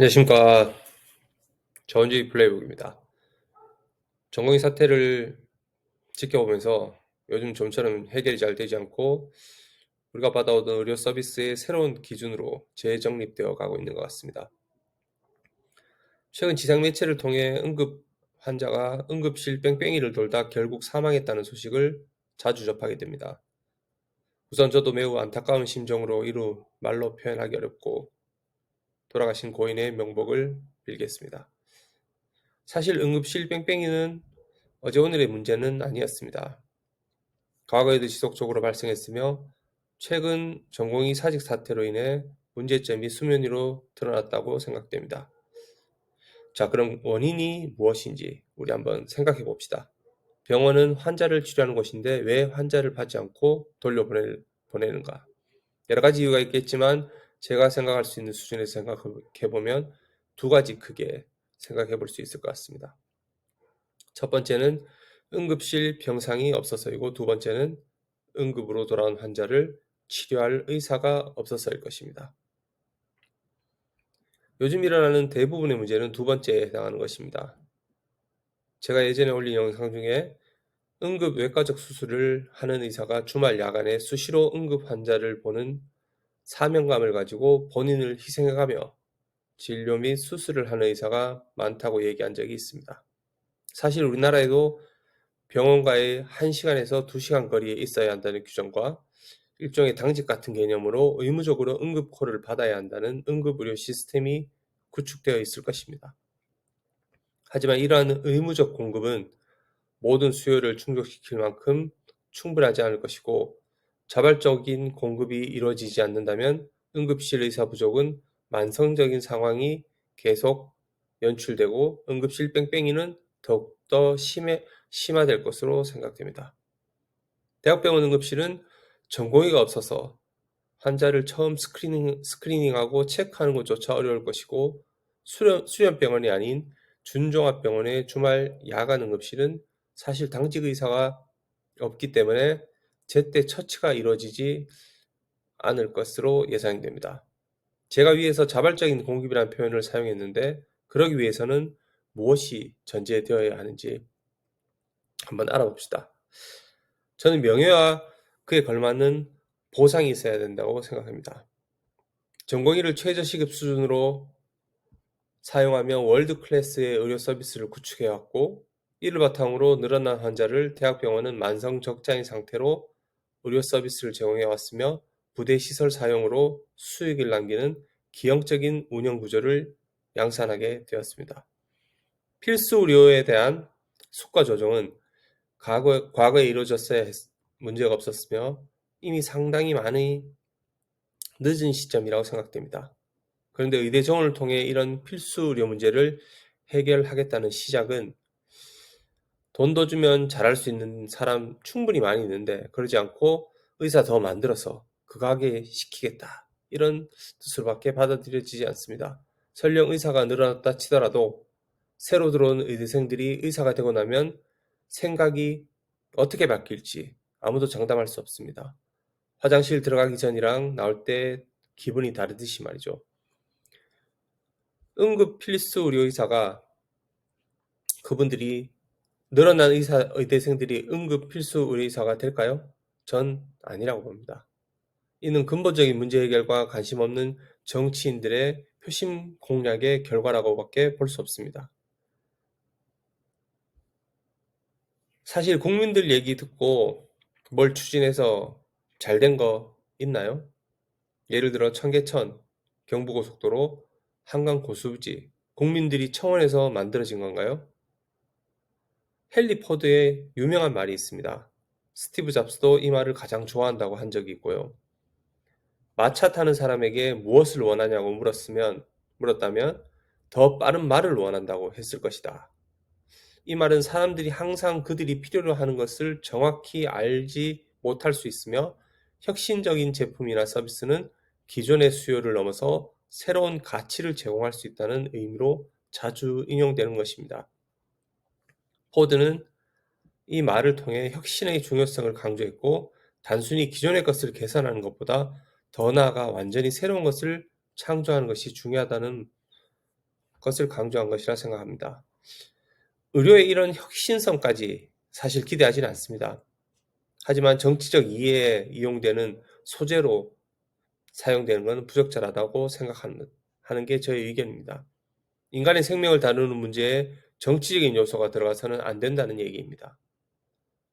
안녕하십니까. 전주의 플레이북입니다. 전공의 사태를 지켜보면서 요즘 좀처럼 해결이 잘 되지 않고 우리가 받아오던 의료 서비스의 새로운 기준으로 재정립되어 가고 있는 것 같습니다. 최근 지상 매체를 통해 응급 환자가 응급실 뺑뺑이를 돌다 결국 사망했다는 소식을 자주 접하게 됩니다. 우선 저도 매우 안타까운 심정으로 이루 말로 표현하기 어렵고 돌아가신 고인의 명복을 빌겠습니다. 사실 응급실 뺑뺑이는 어제 오늘의 문제는 아니었습니다. 과거에도 지속적으로 발생했으며 최근 전공의 사직 사태로 인해 문제점이 수면 위로 드러났다고 생각됩니다. 자, 그럼 원인이 무엇인지 우리 한번 생각해 봅시다. 병원은 환자를 치료하는 곳인데 왜 환자를 받지 않고 돌려보내는가? 여러 가지 이유가 있겠지만 제가 생각할 수 있는 수준에서 생각해 보면 두 가지 크게 생각해 볼 수 있을 것 같습니다. 첫 번째는 응급실 병상이 없어서이고 두 번째는 응급으로 돌아온 환자를 치료할 의사가 없어서일 것입니다. 요즘 일어나는 대부분의 문제는 두 번째에 해당하는 것입니다. 제가 예전에 올린 영상 중에 응급 외과적 수술을 하는 의사가 주말 야간에 수시로 응급 환자를 보는 사명감을 가지고 본인을 희생해가며 진료 및 수술을 하는 의사가 많다고 얘기한 적이 있습니다. 사실 우리나라에도 병원과의 1시간에서 2시간 거리에 있어야 한다는 규정과 일종의 당직 같은 개념으로 의무적으로 응급콜을 받아야 한다는 응급의료 시스템이 구축되어 있을 것입니다. 하지만 이러한 의무적 공급은 모든 수요를 충족시킬 만큼 충분하지 않을 것이고 자발적인 공급이 이루어지지 않는다면 응급실 의사 부족은 만성적인 상황이 계속 연출되고 응급실 뺑뺑이는 더욱더 심해, 심화될 것으로 생각됩니다. 대학병원 응급실은 전공의가 없어서 환자를 처음 스크리닝, 스크리닝하고 체크하는 것조차 어려울 것이고 수련, 수련병원이 아닌 준종합병원의 주말 야간 응급실은 사실 당직 의사가 없기 때문에 제때 처치가 이루어지지 않을 것으로 예상됩니다. 제가 위에서 자발적인 공급이라는 표현을 사용했는데 그러기 위해서는 무엇이 전제되어야 하는지 한번 알아봅시다. 저는 명예와 그에 걸맞는 보상이 있어야 된다고 생각합니다. 전공의를 최저시급 수준으로 사용하며 월드 클래스의 의료 서비스를 구축해왔고 이를 바탕으로 늘어난 환자를 대학병원은 만성 적자인 상태로 의료 서비스를 제공해 왔으며 부대 시설 사용으로 수익을 남기는 기형적인 운영 구조를 양산하게 되었습니다. 필수 의료에 대한 수가 조정은 과거, 과거에 이루어졌어야 했, 문제가 없었으며 이미 상당히 많이 늦은 시점이라고 생각됩니다. 그런데 의대 정원을 통해 이런 필수 의료 문제를 해결하겠다는 시작은 돈더 주면 잘할 수 있는 사람 충분히 많이 있는데 그러지 않고 의사 더 만들어서 그 가게 시키겠다. 이런 뜻으로밖에 받아들여지지 않습니다. 설령 의사가 늘어났다 치더라도 새로 들어온 의대생들이 의사가 되고 나면 생각이 어떻게 바뀔지 아무도 장담할 수 없습니다. 화장실 들어가기 전이랑 나올 때 기분이 다르듯이 말이죠. 응급 필수 의료 의사가 그분들이 늘어난 의사, 의대생들이 응급 필수 의료의사가 될까요? 전 아니라고 봅니다. 이는 근본적인 문제 해결과 관심 없는 정치인들의 표심 공략의 결과라고밖에 볼 수 없습니다. 사실 국민들 얘기 듣고 뭘 추진해서 잘 된 거 있나요? 예를 들어 청계천, 경부고속도로, 한강 고수부지, 국민들이 청원해서 만들어진 건가요? 헨리 포드의 유명한 말이 있습니다. 스티브 잡스도 이 말을 가장 좋아한다고 한 적이 있고요. 마차 타는 사람에게 무엇을 원하냐고 물었으면, 물었다면 더 빠른 말을 원한다고 했을 것이다. 이 말은 사람들이 항상 그들이 필요로 하는 것을 정확히 알지 못할 수 있으며 혁신적인 제품이나 서비스는 기존의 수요를 넘어서 새로운 가치를 제공할 수 있다는 의미로 자주 인용되는 것입니다. 포드는 이 말을 통해 혁신의 중요성을 강조했고 단순히 기존의 것을 개선하는 것보다 더 나아가 완전히 새로운 것을 창조하는 것이 중요하다는 것을 강조한 것이라 생각합니다. 의료의 이런 혁신성까지 사실 기대하지는 않습니다. 하지만 정치적 이해에 이용되는 소재로 사용되는 것은 부적절하다고 생각하는 하는 게 저의 의견입니다. 인간의 생명을 다루는 문제에 정치적인 요소가 들어가서는 안 된다는 얘기입니다.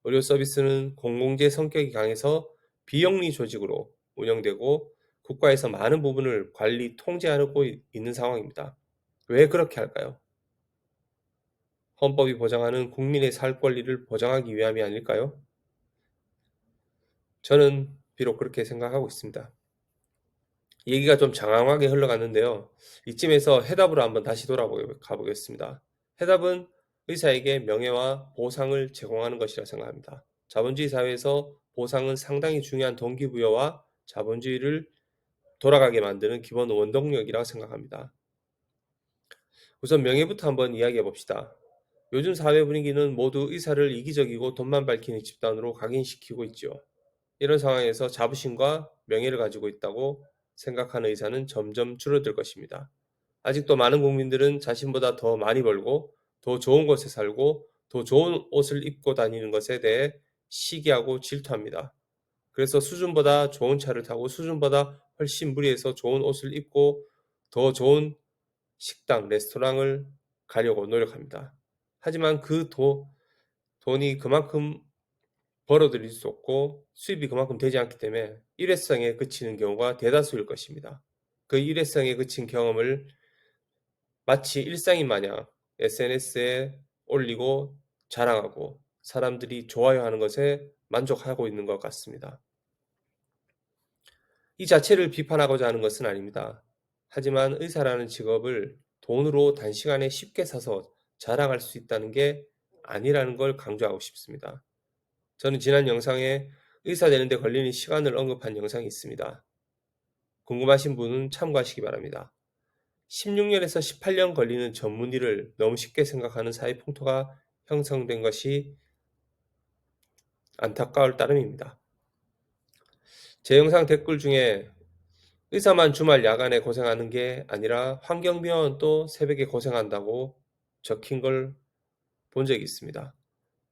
의료 서비스는 공공재 성격이 강해서 비영리 조직으로 운영되고 국가에서 많은 부분을 관리 통제하고 있는 상황입니다. 왜 그렇게 할까요? 헌법이 보장하는 국민의 살 권리를 보장하기 위함이 아닐까요? 저는 비록 그렇게 생각하고 있습니다. 얘기가 좀 장황하게 흘러갔는데요. 이쯤에서 해답으로 한번 다시 돌아가 보겠습니다. 해답은 의사에게 명예와 보상을 제공하는 것이라 생각합니다. 자본주의 사회에서 보상은 상당히 중요한 동기부여와 자본주의를 돌아가게 만드는 기본 원동력이라고 생각합니다. 우선 명예부터 한번 이야기해 봅시다. 요즘 사회 분위기는 모두 의사를 이기적이고 돈만 밝히는 집단으로 각인시키고 있죠. 이런 상황에서 자부심과 명예를 가지고 있다고 생각하는 의사는 점점 줄어들 것입니다. 아직도 많은 국민들은 자신보다 더 많이 벌고 더 좋은 곳에 살고 더 좋은 옷을 입고 다니는 것에 대해 시기하고 질투합니다. 그래서 수준보다 좋은 차를 타고 수준보다 훨씬 무리해서 좋은 옷을 입고 더 좋은 식당, 레스토랑을 가려고 노력합니다. 하지만 그 도, 돈이 그만큼 벌어들일 수 없고 수입이 그만큼 되지 않기 때문에 일회성에 그치는 경우가 대다수일 것입니다. 그 일회성에 그친 경험을 마치 일상인 마냥 SNS에 올리고 자랑하고 사람들이 좋아요하는 것에 만족하고 있는 것 같습니다. 이 자체를 비판하고자 하는 것은 아닙니다. 하지만 의사라는 직업을 돈으로 단시간에 쉽게 사서 자랑할 수 있다는 게 아니라는 걸 강조하고 싶습니다. 저는 지난 영상에 의사 되는데 걸리는 시간을 언급한 영상이 있습니다. 궁금하신 분은 참고하시기 바랍니다. 16년에서 18년 걸리는 전문의를 너무 쉽게 생각하는 사회 풍토가 형성된 것이 안타까울 따름입니다. 제 영상 댓글 중에 의사만 주말 야간에 고생하는 게 아니라 환경미화원도 새벽에 고생한다고 적힌 걸 본 적이 있습니다.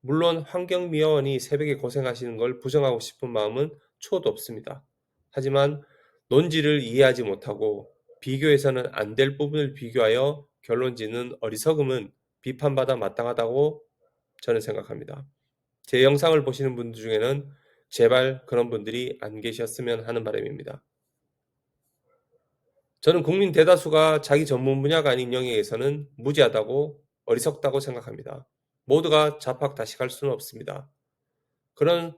물론 환경미화원이 새벽에 고생하시는 걸 부정하고 싶은 마음은 초도 없습니다. 하지만 논지를 이해하지 못하고 비교해서는 안 될 부분을 비교하여 결론 짓는 어리석음은 비판받아 마땅하다고 저는 생각합니다. 제 영상을 보시는 분들 중에는 제발 그런 분들이 안 계셨으면 하는 바람입니다. 저는 국민 대다수가 자기 전문 분야가 아닌 영역에서는 무지하다고 어리석다고 생각합니다. 모두가 자팍다식할 수는 없습니다. 그런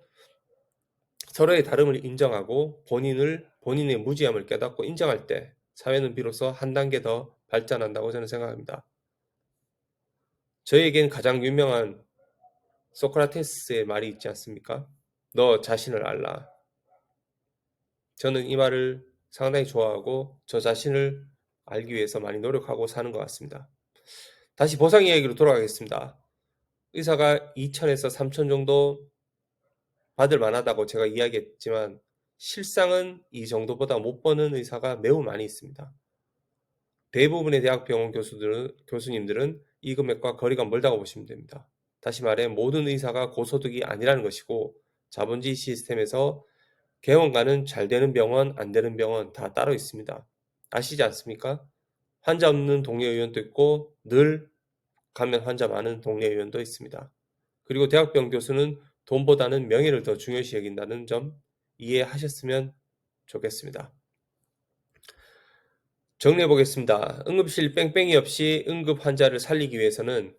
서로의 다름을 인정하고 본인을 본인의 무지함을 깨닫고 인정할 때 사회는 비로소 한 단계 더 발전한다고 저는 생각합니다. 저에겐 가장 유명한 소크라테스의 말이 있지 않습니까? 너 자신을 알라. 저는 이 말을 상당히 좋아하고 저 자신을 알기 위해서 많이 노력하고 사는 것 같습니다. 다시 보상 이야기로 돌아가겠습니다. 의사가 2천에서 3천 정도 받을 만하다고 제가 이야기했지만 실상은 이 정도보다 못 버는 의사가 매우 많이 있습니다. 대부분의 대학병원 교수들은, 교수님들은 이 금액과 거리가 멀다고 보시면 됩니다. 다시 말해 모든 의사가 고소득이 아니라는 것이고 자본주의 시스템에서 개원가는 잘 되는 병원, 안 되는 병원 다 따로 있습니다. 아시지 않습니까? 환자 없는 동네 의원도 있고 늘 가면 환자 많은 동네 의원도 있습니다. 그리고 대학병 교수는 돈보다는 명예를 더 중요시 여긴다는 점 이해하셨으면 좋겠습니다. 정리해 보겠습니다. 응급실 뺑뺑이 없이 응급 환자를 살리기 위해서는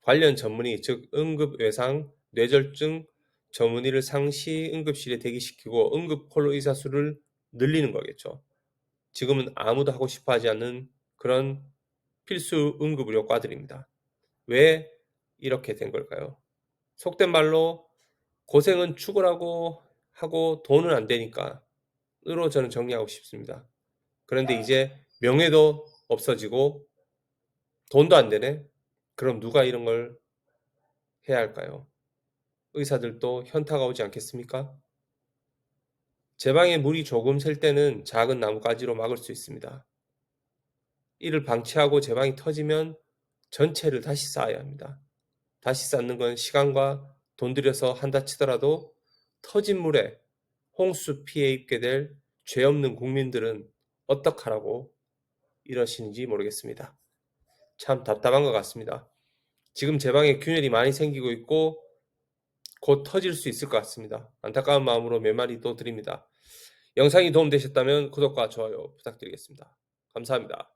관련 전문의, 즉 응급 외상, 뇌졸중 전문의를 상시 응급실에 대기시키고 응급 콜로 의사 수를 늘리는 거겠죠. 지금은 아무도 하고 싶어 하지 않는 그런 필수 응급 의료과들입니다. 왜 이렇게 된 걸까요? 속된 말로 고생은 죽으라고 하고 돈은 안 되니까 으로 저는 정리하고 싶습니다. 그런데 이제 명예도 없어지고 돈도 안 되네? 그럼 누가 이런 걸 해야 할까요? 의사들도 현타가 오지 않겠습니까? 제 방에 물이 조금 셀 때는 작은 나뭇가지로 막을 수 있습니다. 이를 방치하고 제 방이 터지면 전체를 다시 쌓아야 합니다. 다시 쌓는 건 시간과 돈 들여서 한다 치더라도 터진 물에 홍수 피해 입게 될 죄 없는 국민들은 어떡하라고 이러시는지 모르겠습니다. 참 답답한 것 같습니다. 지금 제 방에 균열이 많이 생기고 있고 곧 터질 수 있을 것 같습니다. 안타까운 마음으로 몇 마디 또 드립니다. 영상이 도움되셨다면 구독과 좋아요 부탁드리겠습니다. 감사합니다.